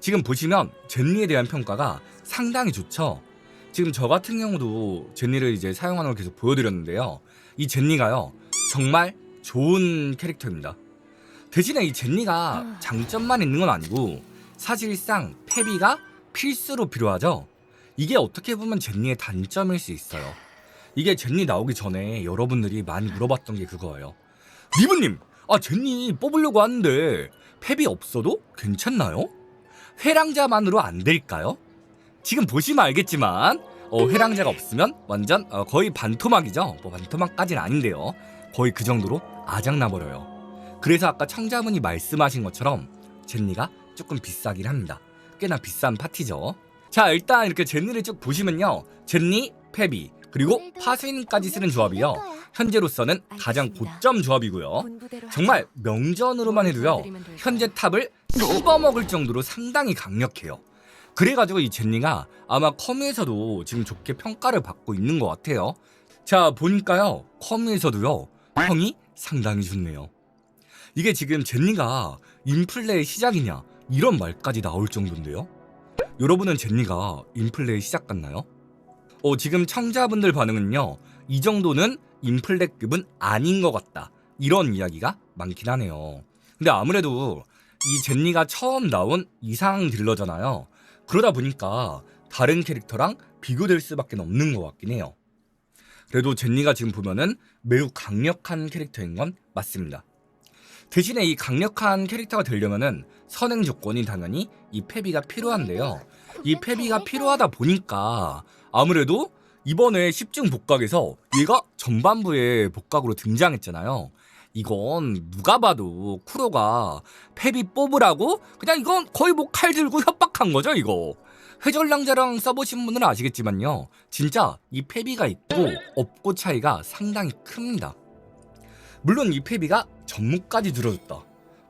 지금 보시면 젠리에 대한 평가가 상당히 좋죠. 지금 저 같은 경우도 젠리를 이제 사용하는 걸 계속 보여드렸는데요. 이 젠리가요 정말 좋은 캐릭터입니다. 대신에 이 젠리가 장점만 있는 건 아니고 사실상 패비가 필수로 필요하죠. 이게 어떻게 보면 젠리의 단점일 수 있어요. 이게 젠리 나오기 전에 여러분들이 많이 물어봤던 게 그거예요. 리브님, 아 젠리 뽑으려고 하는데 팹이 없어도 괜찮나요? 회랑자만으로 안 될까요? 지금 보시면 알겠지만 어, 회랑자가 없으면 완전 어, 거의 반토막이죠. 뭐 반토막까지는 아닌데요. 거의 그 정도로 아작나 버려요. 그래서 아까 청자분이 말씀하신 것처럼 젠리가 조금 비싸긴 합니다. 꽤나 비싼 파티죠. 자 일단 이렇게 젠리를 쭉 보시면요. 젠리, 페비 그리고 파수인까지 쓰는 조합이요. 현재로서는 가장 고점 조합이고요. 정말 명전으로만 해도요. 현재 탑을 씹어먹을 정도로 상당히 강력해요. 그래가지고 이 젠리가 아마 커뮤에서도 지금 좋게 평가를 받고 있는 것 같아요. 자 보니까요 커뮤에서도요 평이 상당히 좋네요. 이게 지금 젠리가 인플레의 시작이냐 이런 말까지 나올 정도인데요. 여러분은 젠리가 인플레의 시작 같나요? 어, 지금 청자분들 반응은요 이 정도는 인플레급은 아닌 것 같다 이런 이야기가 많긴 하네요. 근데 아무래도 이 젠리가 처음 나온 이상 딜러잖아요. 그러다 보니까 다른 캐릭터랑 비교될 수밖에 없는 것 같긴 해요. 그래도 젠리가 지금 보면은 매우 강력한 캐릭터인 건 맞습니다. 대신에 이 강력한 캐릭터가 되려면은 선행 조건이 당연히 이 패비가 필요한데요. 이 패비가 필요하다 보니까 아무래도 이번에 10중 복각에서 얘가 전반부에 복각으로 등장했잖아요. 이건 누가 봐도 쿠로가 패비 뽑으라고 그냥 이건 거의 뭐 칼 들고 협박한 거죠 이거. 회전랑자랑 써보신 분은 아시겠지만요. 진짜 이 패비가 있고 없고 차이가 상당히 큽니다. 물론 이 패비가 전무까지 들어줬다.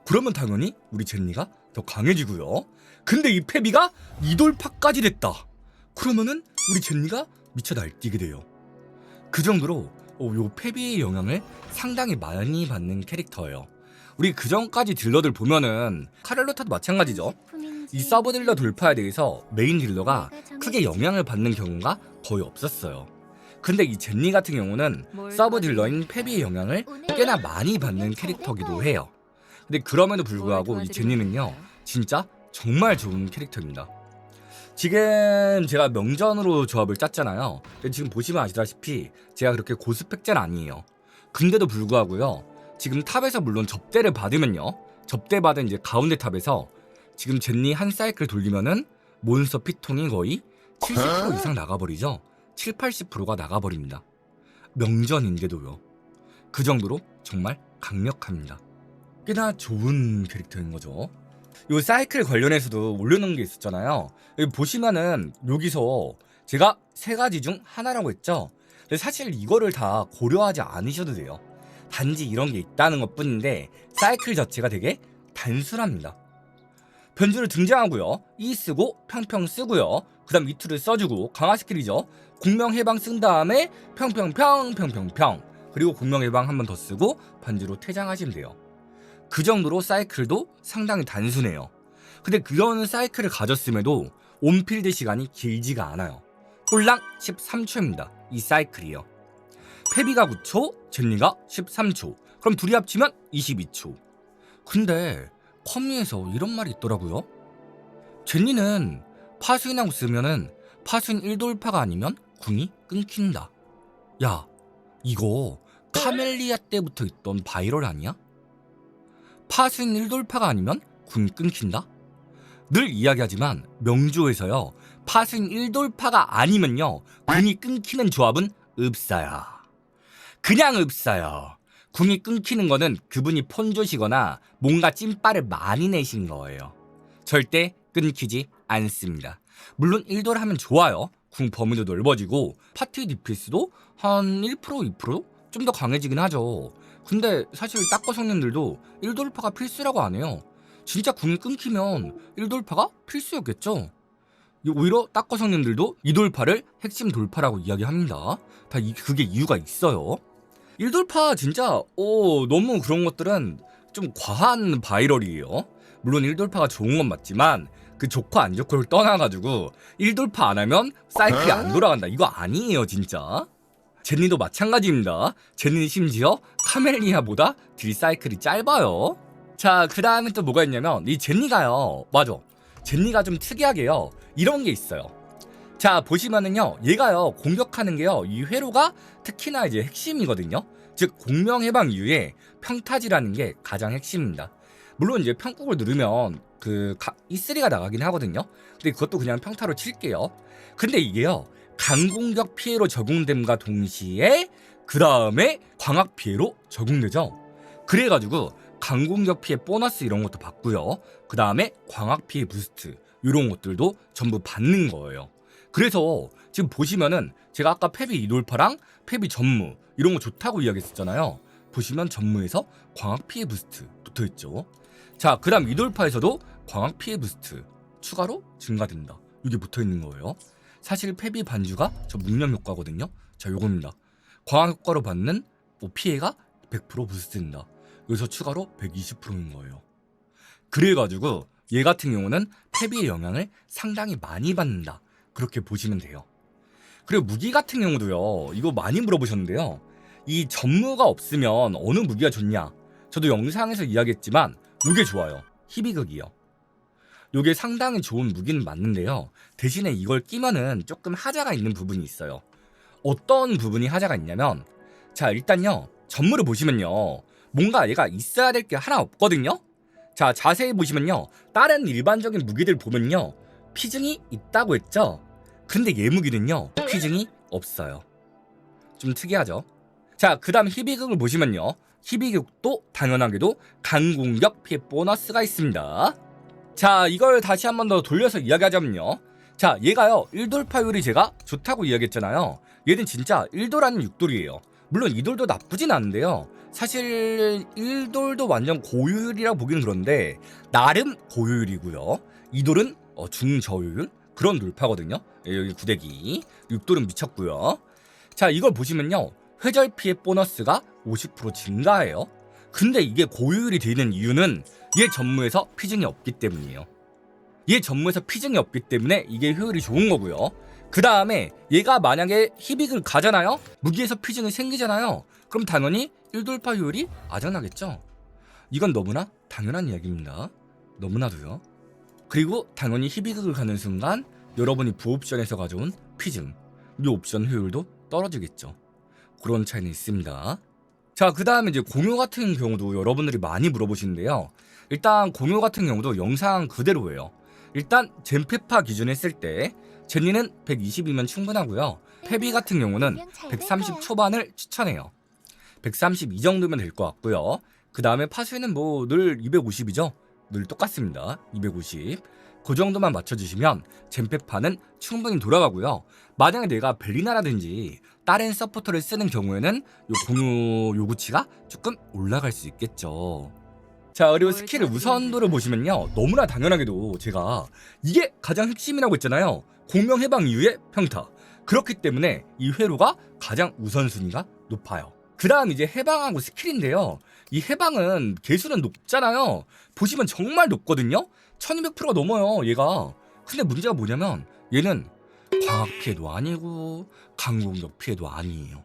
그러면 당연히 우리 젠니가 더 강해지고요. 근데 이 패비가 이돌파까지 됐다. 그러면은 우리 젠니가 미쳐 날뛰게 돼요. 그 정도로 어, 요 패비의 영향을 상당히 많이 받는 캐릭터예요. 우리 그 전까지 딜러들 보면은 카렐로타도 마찬가지죠. 이 서브 딜러 돌파에 대해서 메인 딜러가 크게 영향을 받는 경우가 거의 없었어요. 근데 이 젠니 같은 경우는 서브 딜러인 페비의 영향을 꽤나 많이 받는 캐릭터기도 해요. 근데 그럼에도 불구하고 이 젠니는요, 진짜 정말 좋은 캐릭터입니다. 지금 제가 명전으로 조합을 짰잖아요. 지금 보시면 아시다시피 제가 그렇게 고스펙자는 아니에요. 근데도 불구하고요. 지금 탑에서 물론 접대를 받으면요. 접대 받은 이제 가운데 탑에서 지금 젠니 한 사이클 돌리면은 몬스터 피통이 거의 70% 이상 나가버리죠. 7, 80%가 나가버립니다. 명전인데도요. 그 정도로 정말 강력합니다. 꽤나 좋은 캐릭터인 거죠. 요 사이클 관련해서도 올려놓은 게 있었잖아요. 여기 보시면은 여기서 제가 세 가지 중 하나라고 했죠. 근데 사실 이거를 다 고려하지 않으셔도 돼요. 단지 이런 게 있다는 것 뿐인데 사이클 자체가 되게 단순합니다. 변주를 등장하고요. E 쓰고 평평 쓰고요. 그 다음 이투를 써주고 강화 스킬이죠. 공명 해방 쓴 다음에 평평평 평평평 그리고 공명 해방 한 번 더 쓰고 반주로 퇴장하시면 돼요. 그 정도로 사이클도 상당히 단순해요. 근데 그런 사이클을 가졌음에도 온필드 시간이 길지가 않아요. 꼴랑 13초입니다. 이 사이클이요. 페비가 9초, 젠리가 13초. 그럼 둘이 합치면 22초. 근데 커뮤에서 이런 말이 있더라고요. 젠리는 파수인하고 쓰면은 파수인 1돌파가 아니면 궁이 끊긴다. 야, 이거 카멜리아 때부터 있던 바이럴 아니야? 파수인 1돌파가 아니면 궁이 끊긴다? 늘 이야기하지만 명조에서요. 파수인 1돌파가 아니면요. 궁이 끊기는 조합은 없어요. 그냥 없어요. 궁이 끊기는 거는 그분이 폰조시거나 뭔가 찐빠를 많이 내신 거예요. 절대 끊기지 않습니다. 물론 1돌 하면 좋아요. 궁 범위도 넓어지고 파티 디피스도 한 1% 2%좀 더 강해지긴 하죠. 근데 사실 딱거 성님들도 1돌파가 필수라고 안 해요. 진짜 궁이 끊기면 1돌파가 필수였겠죠. 오히려 딱거 성님들도 2돌파를 핵심 돌파라고 이야기합니다. 다 이, 그게 이유가 있어요. 1돌파 진짜 오 너무 그런 것들은 좀 과한 바이럴이에요. 물론 1돌파가 좋은 건 맞지만 그 좋고 안 좋고를 떠나가지고 1돌파 안 하면 사이클이 안 돌아간다 이거 아니에요 진짜 제니도 마찬가지입니다. 제니 심지어 카멜리아보다 딜 사이클이 짧아요. 자 그 다음에 또 뭐가 있냐면 이 제니가요. 맞아. 제니가 좀 특이하게요. 이런 게 있어요. 자 보시면은요 얘가요 공격하는 게요 이 회로가 특히나 이제 핵심이거든요. 즉 공명 해방 이후에 평타지라는 게 가장 핵심입니다. 물론 이제 평국을 누르면 그 가- E3가 나가긴 하거든요. 근데 그것도 그냥 평타로 칠게요. 근데 이게요 강공격 피해로 적용됨과 동시에 그 다음에 광학 피해로 적용되죠 그래가지고 강공격 피해 보너스 이런 것도 받고요 그 다음에 광학 피해 부스트 이런 것들도 전부 받는 거예요 그래서 지금 보시면은 제가 아까 페비 이돌파랑 페비 전무 이런 거 좋다고 이야기했었잖아요. 보시면 전무에서 광학 피해 부스트 붙어 있죠. 자, 그 다음 이돌파에서도 광학 피해 부스트 추가로 증가된다. 이게 붙어 있는 거예요. 사실 페비 반주가 저 묵념 효과거든요. 자, 요겁니다. 광학 효과로 받는 뭐 피해가 100% 부스트된다. 여기서 추가로 120%인 거예요. 그래가지고 얘 같은 경우는 페비의 영향을 상당히 많이 받는다. 그렇게 보시면 돼요. 그리고 무기 같은 경우도요. 이거 많이 물어보셨는데요. 이 전무가 없으면 어느 무기가 좋냐? 저도 영상에서 이야기했지만 이게 좋아요. 희비극이요. 이게 상당히 좋은 무기는 맞는데요. 대신에 이걸 끼면은 조금 하자가 있는 부분이 있어요. 어떤 부분이 하자가 있냐면 자 일단요 전무를 보시면요 뭔가 얘가 있어야 될 게 하나 없거든요. 자 자세히 보시면요 다른 일반적인 무기들 보면요 피증이 있다고 했죠. 근데 얘 무기는요 피증이 없어요. 좀 특이하죠. 자 그 다음 희비극을 보시면요 희비극도 당연하게도 강공격 피해 보너스가 있습니다. 자 이걸 다시 한 번 더 돌려서 이야기하자면요. 자 얘가요 1돌파율이 제가 좋다고 이야기했잖아요. 얘는 진짜 1돌 아니면 6돌이에요. 물론 2돌도 나쁘진 않은데요. 사실 1돌도 완전 고효율이라 보기는 그런데 나름 고효율이고요. 2돌은 어, 중저효율 그런 돌파거든요. 예, 여기 구대기 6돌은 미쳤고요. 자 이걸 보시면요. 회절 피해 보너스가 50% 증가해요. 근데 이게 고효율이 되는 이유는 얘 전무에서 피증이 없기 때문이에요. 얘 전무에서 피증이 없기 때문에 이게 효율이 좋은 거고요. 그 다음에 얘가 만약에 희빅을 가잖아요? 무기에서 피증이 생기잖아요? 그럼 당연히 1돌파 효율이 아작나겠죠? 이건 너무나 당연한 이야기입니다. 너무나도요. 그리고 당연히 희비극을 가는 순간 여러분이 부옵션에서 가져온 피증, 이 옵션 효율도 떨어지겠죠. 그런 차이는 있습니다. 자, 그 다음에 이제 공유 같은 경우도 여러분들이 많이 물어보시는데요. 일단 공유 같은 경우도 영상 그대로예요. 일단 젠페파 기준 했을 때 제니는 120이면 충분하고요. 페비 같은 경우는 130 초반을 추천해요. 132 정도면 될 것 같고요. 그 다음에 파수는 뭐 늘 250이죠. 늘 똑같습니다. 250. 그 정도만 맞춰주시면 젠페파는 충분히 돌아가고요. 만약에 내가 벨리나라든지 다른 서포터를 쓰는 경우에는 요 공유 요구치가 조금 올라갈 수 있겠죠. 자 그리고 스킬의 우선도를 보시면요. 너무나 당연하게도 제가 이게 가장 핵심이라고 했잖아요. 공명 해방 이후의 평타. 그렇기 때문에 이 회로가 가장 우선순위가 높아요. 그 다음 이제 해방하고 스킬인데요. 이 해방은 개수는 높잖아요. 보시면 정말 높거든요. 1200%가 넘어요 얘가. 근데 문제가 뭐냐면 얘는 광학 피해도 아니고 강공격 피해도 아니에요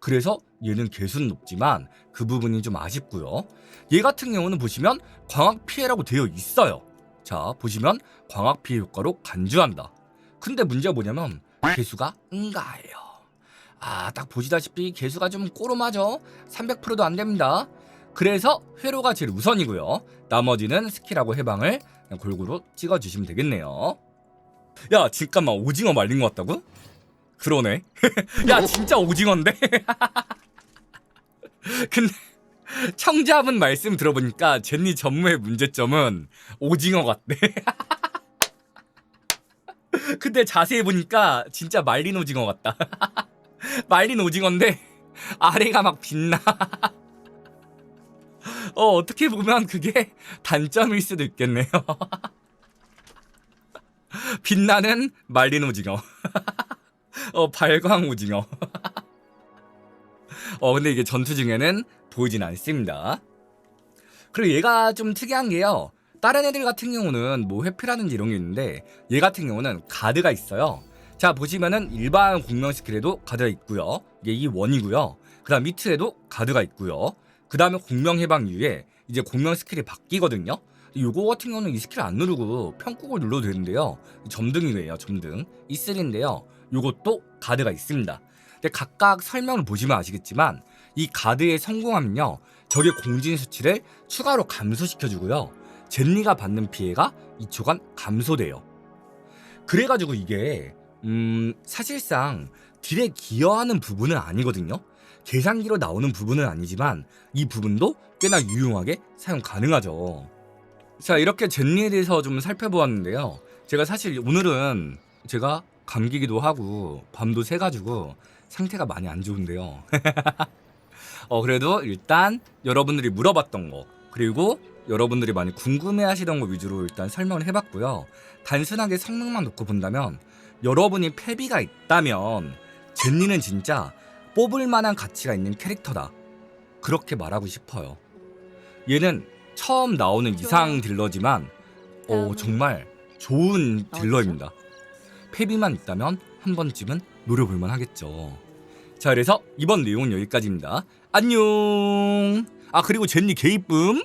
그래서 얘는 개수는 높지만 그 부분이 좀 아쉽고요. 얘 같은 경우는 보시면 광학 피해라고 되어 있어요. 자, 보시면 광학 피해 효과로 간주한다. 근데 문제가 뭐냐면 개수가 응가해요. 아, 딱 보시다시피 개수가 좀 꼬름하죠. 300%도 안 됩니다. 그래서 회로가 제일 우선이고요. 나머지는 스킬하고 해방을 골고루 찍어주시면 되겠네요. 야, 잠깐만 오징어 말린 것 같다고? 그러네. 야, 진짜 오징어인데? 근데 청자분 말씀 들어보니까 제니 전무의 문제점은 오징어 같대. 근데 자세히 보니까 진짜 말린 오징어 같다. 말린 오징어인데 아래가 막 빛나. 어, 어떻게 보면 그게 단점일 수도 있겠네요. 빛나는 말린 오징어. 어, 발광 오징어. 어, 근데 이게 전투 중에는 보이진 않습니다. 그리고 얘가 좀 특이한 게요. 다른 애들 같은 경우는 뭐 회피라든지 이런 게 있는데 얘 같은 경우는 가드가 있어요. 자 보시면은 일반 공명 스킬에도 가드가 있고요. 이게 이 원이고요. 그다음 밑에도 가드가 있고요. 그 다음에 공명 해방 이후에 이제 공명 스킬이 바뀌거든요. 요거 같은 경우는 이 스킬 안 누르고 평국을 눌러도 되는데요. 점등이에요, 점등. E3인데요. 요것도 가드가 있습니다. 근데 각각 설명을 보시면 아시겠지만 이 가드에 성공하면요. 적의 공진 수치를 추가로 감소시켜주고요. 젠리가 받는 피해가 2초간 감소돼요. 그래가지고 이게 음 사실상 딜에 기여하는 부분은 아니거든요. 계산기로 나오는 부분은 아니지만 이 부분도 꽤나 유용하게 사용 가능하죠. 자 이렇게 젠리에 대해서 좀 살펴보았는데요. 제가 사실 오늘은 제가 감기기도 하고 밤도 새가지고 상태가 많이 안 좋은데요. 어 그래도 일단 여러분들이 물어봤던 거 그리고 여러분들이 많이 궁금해하시던 거 위주로 일단 설명을 해봤고요. 단순하게 성능만 놓고 본다면 여러분이 패비가 있다면 젠니는 진짜 뽑을 만한 가치가 있는 캐릭터다. 그렇게 말하고 싶어요. 얘는 처음 나오는 이상 딜러지만 어, 정말 좋은 딜러입니다. 패비만 있다면 한 번쯤은 노려볼만 하겠죠. 자, 그래서 이번 내용은 여기까지입니다. 안녕! 아, 그리고 젠니 개이쁨!